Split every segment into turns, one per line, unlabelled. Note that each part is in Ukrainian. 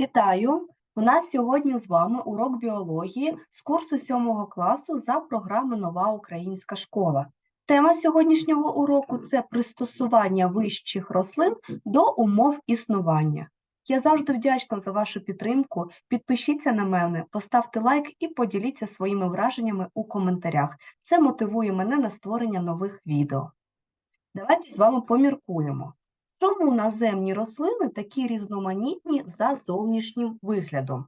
Вітаю! У нас сьогодні з вами урок біології з курсу 7 класу за програмою Нова Українська школа. Тема сьогоднішнього уроку це пристосування вищих рослин до умов існування. Я завжди вдячна за вашу підтримку. Підпишіться на мене, поставте лайк і поділіться своїми враженнями у коментарях. Це мотивує мене на створення нових відео. Давайте з вами поміркуємо. Чому наземні рослини такі різноманітні за зовнішнім виглядом?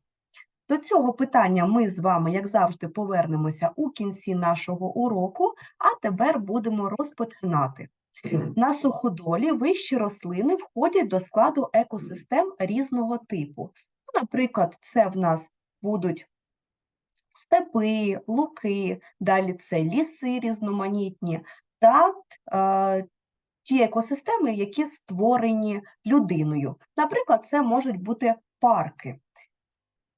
До цього питання ми з вами, як завжди, повернемося у кінці нашого уроку, а тепер будемо розпочинати. На суходолі вищі рослини входять до складу екосистем різного типу. Ну, Наприклад, це в нас будуть степи, луки, далі це ліси різноманітні та е, ті екосистеми, які створені людиною. Наприклад, це можуть бути парки.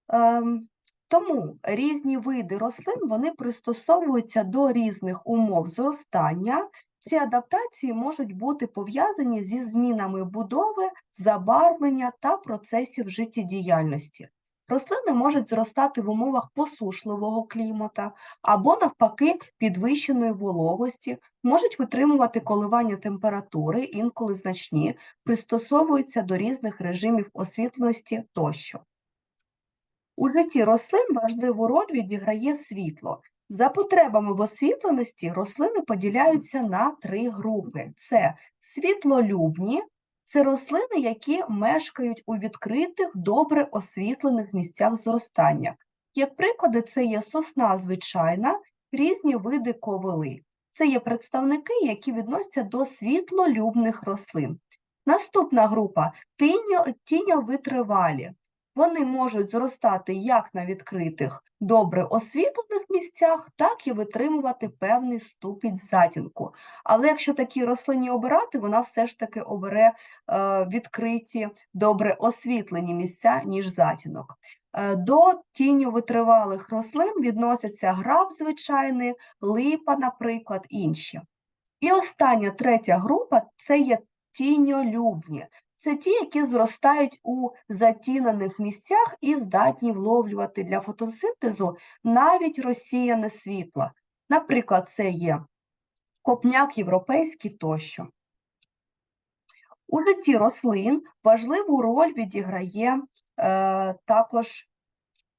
Ем, Тому різні види рослин вони пристосовуються до різних умов зростання. Ці адаптації можуть бути пов'язані зі змінами будови, забарвлення та процесів життєдіяльності. Рослини можуть зростати в умовах посушливого клімата або, навпаки, підвищеної вологості, можуть витримувати коливання температури, інколи значні, пристосовуються до різних режимів освітленості тощо. У житті рослин важливу роль відіграє світло. За потребами в освітленості рослини поділяються на три групи: це світлолюбні, це рослини, які мешкають у відкритих, добре освітлених місцях зростання. Як приклади, це є сосна звичайна, різні види ковили. Це є представники, які відносяться до світлолюбних рослин. Наступна група тіньовитривалі. Вони можуть зростати як на відкритих, добре освітлених місцях, так і витримувати певний ступінь затінку. Але якщо такі рослині обирати, вона все ж таки обере е, відкриті, добре освітлені місця, ніж затінок. Е, до тіньовитривалих рослин відносяться граб звичайний, липа, наприклад, інші. І остання третя група це є тіньолюбні. Це ті, які зростають у затінених місцях і здатні вловлювати для фотосинтезу навіть розсіяне світло. Наприклад, це є копняк європейський тощо. У житті рослин важливу роль відіграє е, також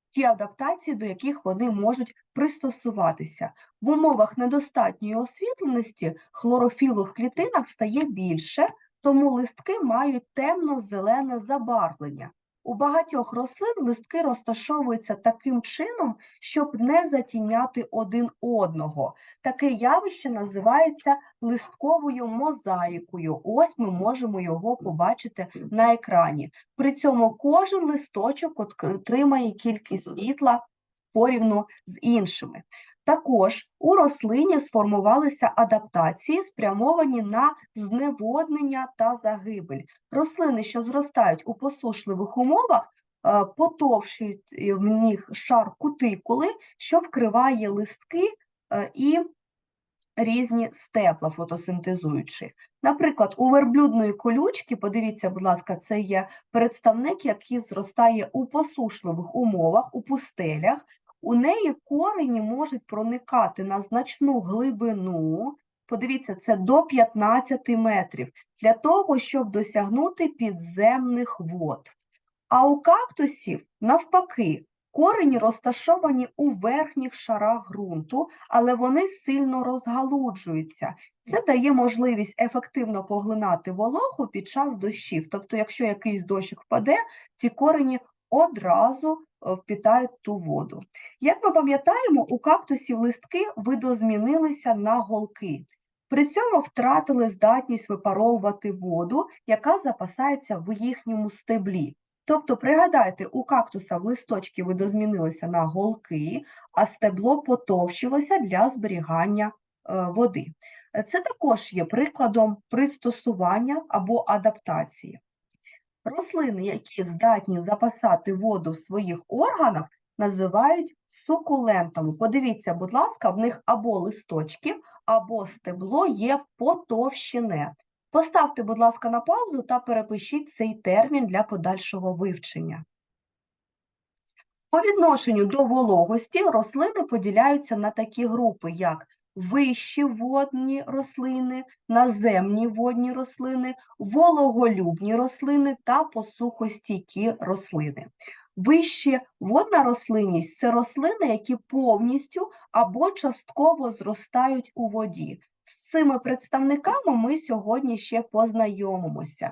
ті адаптації, до яких вони можуть пристосуватися. В умовах недостатньої освітленості хлорофілу в клітинах стає більше, тому листки мають темно-зелене забарвлення. У багатьох рослин листки розташовуються таким чином, щоб не затіняти один одного. Таке явище називається листковою мозаїкою. Ось ми можемо його побачити на екрані. При цьому кожен листочок отримає кількість світла порівну з іншими. Також у рослині сформувалися адаптації, спрямовані на зневоднення та загибель. Рослини, що зростають у посушливих умовах, е, потовшують в них шар кутикули, що вкриває листки е, і різні степла фотосинтезуючи. Наприклад, у верблюдної колючки, подивіться, будь ласка, це є представник, який зростає у посушливих умовах, у пустелях, у неї корені можуть проникати на значну глибину, подивіться, це до 15 метрів, для того, щоб досягнути підземних вод. А у кактусів, навпаки, корені розташовані у верхніх шарах ґрунту, але вони сильно розгалуджуються. Це дає можливість ефективно поглинати вологу під час дощів. Тобто, якщо якийсь дощик впаде, ці корені одразу Е, впітають ту воду. Як ми пам'ятаємо, у кактусів листки видозмінилися на голки. При цьому втратили здатність випаровувати воду, яка запасається в їхньому стеблі. Тобто, пригадайте, у кактуса в листочки видозмінилися на голки, а стебло потовщилося для зберігання е, води. Це також є прикладом пристосування або адаптації. Рослини, які здатні запасати воду в своїх органах, називають сукулентами. Подивіться, будь ласка, в них або листочки, або стебло є потовщене. Поставте, будь ласка, на паузу та перепишіть цей термін для подальшого вивчення. По відношенню до вологості рослини поділяються на такі групи, як вищі водні рослини, наземні водні рослини, вологолюбні рослини та посухостійкі рослини. Вищі водна рослинність це рослини, які повністю або частково зростають у воді. З цими представниками ми сьогодні ще познайомимося.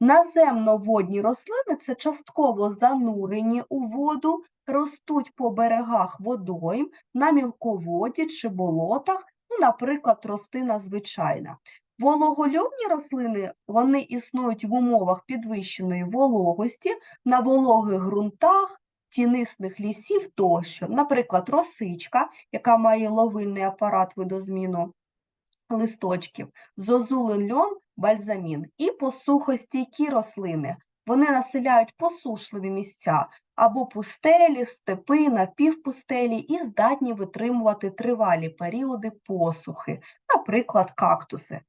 Наземноводні рослини це частково занурені у воду, ростуть по берегах водойм, на мілководі чи болотах, ну, наприклад, ростина звичайна. Вологолюбні рослини вони існують в умовах підвищеної вологості на вологих ґрунтах, тінисних лісів тощо. Наприклад, росичка, яка має ловильний апарат видозміну листочків, зозулин льон, бальзамін і посухостійкі рослини. Вони населяють посушливі місця або пустелі, степи, напівпустелі і здатні витримувати тривалі періоди посухи, наприклад, кактуси.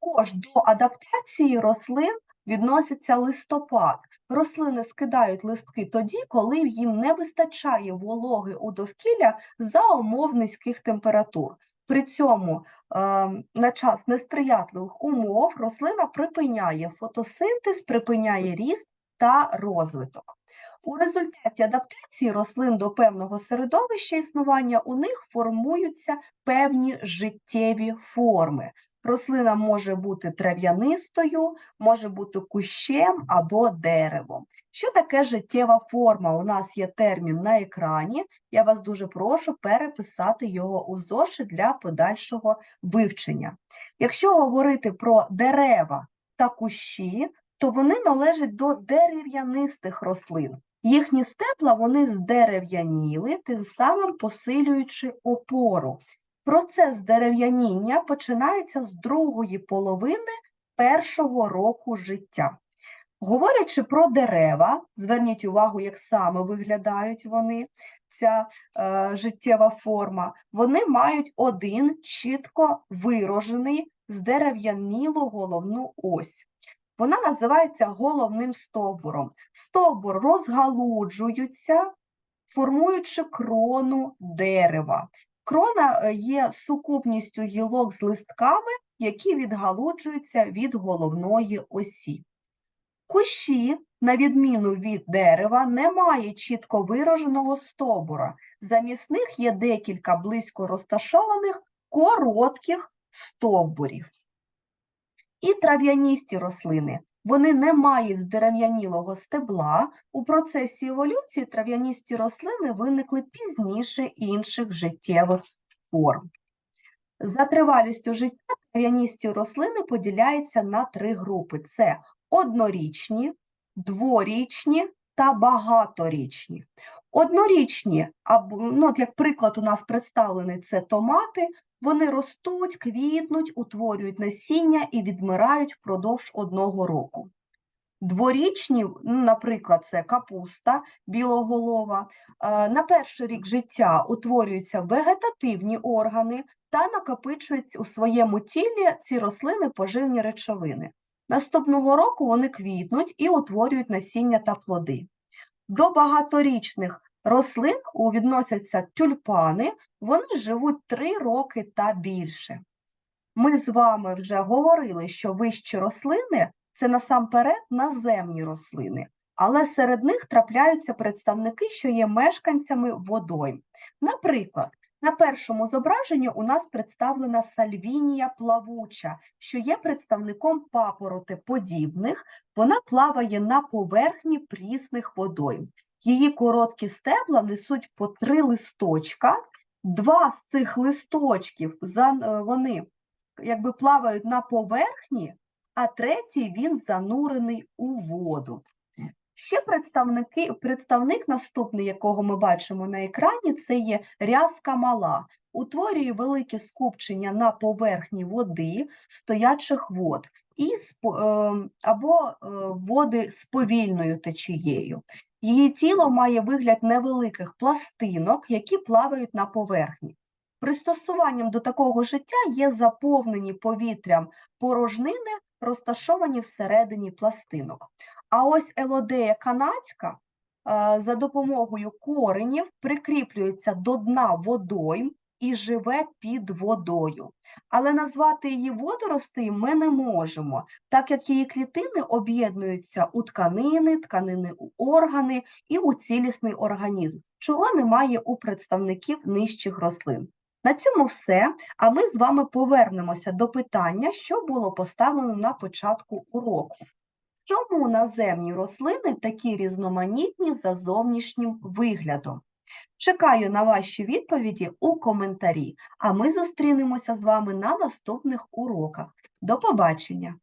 Також до адаптації рослин відноситься листопад. Рослини скидають листки тоді, коли їм не вистачає вологи у довкілля за умов низьких температур. При цьому е, на час несприятливих умов рослина припиняє фотосинтез, припиняє ріст та розвиток. У результаті адаптації рослин до певного середовища існування у них формуються певні життєві форми. Рослина може бути трав'янистою, може бути кущем або деревом. Що таке життєва форма? У нас є термін на екрані. Я вас дуже прошу переписати його у зошит для подальшого вивчення. Якщо говорити про дерева та кущі, то вони належать до дерев'янистих рослин. Їхні стебла вони здерев'яніли, тим самим посилюючи опору. Процес дерев'яніння починається з другої половини першого року життя. Говорячи про дерева, зверніть увагу, як саме виглядають вони, ця е, життєва форма, вони мають один чітко виражений здерев'янілу головну ось. Вона називається головним стовбуром. Стовбур розгалуджується, формуючи крону дерева. Крона е, є сукупністю гілок з листками, які відгалуджуються від головної осі. Кущі, на відміну від дерева, не має чітко вираженого стовбура. Замість них є декілька близько розташованих коротких стовбурів. І трав'яністі рослини. Вони не мають здерев'янілого стебла. У процесі еволюції трав'яністі рослини виникли пізніше інших життєвих форм. За тривалістю життя трав'яністі рослини поділяються на три групи: це однорічні, дворічні та багаторічні. Однорічні, ну, от як приклад, у нас представлений це томати, вони ростуть, квітнуть, утворюють насіння і відмирають впродовж одного року. Дворічні, ну, наприклад, це капуста білоголова, е, на перший рік життя утворюються вегетативні органи та накопичують у своєму тілі ці рослини поживні речовини. Наступного року вони квітнуть і утворюють насіння та плоди. До багаторічних рослин відносяться тюльпани, вони живуть 3 роки та більше. Ми з вами вже говорили, що вищі рослини це насамперед наземні рослини, але серед них трапляються представники, що є мешканцями водойм. Наприклад, на першому зображенні у нас представлена сальвінія плавуча, що є представником папоротеподібних, вона плаває на поверхні прісних водойм. Її короткі стебла несуть по три листочка. Два з цих листочків е, вони якби плавають на поверхні, а третій він занурений у воду. Ще представники, представник наступний, якого ми бачимо на екрані, це є рязка мала. Утворює велике скупчення на поверхні води стоячих вод і е, або е, води з повільною течією. Її тіло має вигляд невеликих пластинок, які плавають на поверхні. Пристосуванням до такого життя є заповнені повітрям порожнини, розташовані всередині пластинок. А ось елодея канадська за допомогою коренів прикріплюється до дна водойм і живе під водою. Але назвати її водоростею ми не можемо, так як її клітини об'єднуються у тканини, тканини у органи і у цілісний організм, чого немає у представників нижчих рослин. На цьому все. А ми з вами повернемося до питання, що було поставлено на початку уроку. Чому наземні рослини такі різноманітні за зовнішнім виглядом? Чекаю на ваші відповіді у коментарі, а ми зустрінемося з вами на наступних уроках. До побачення!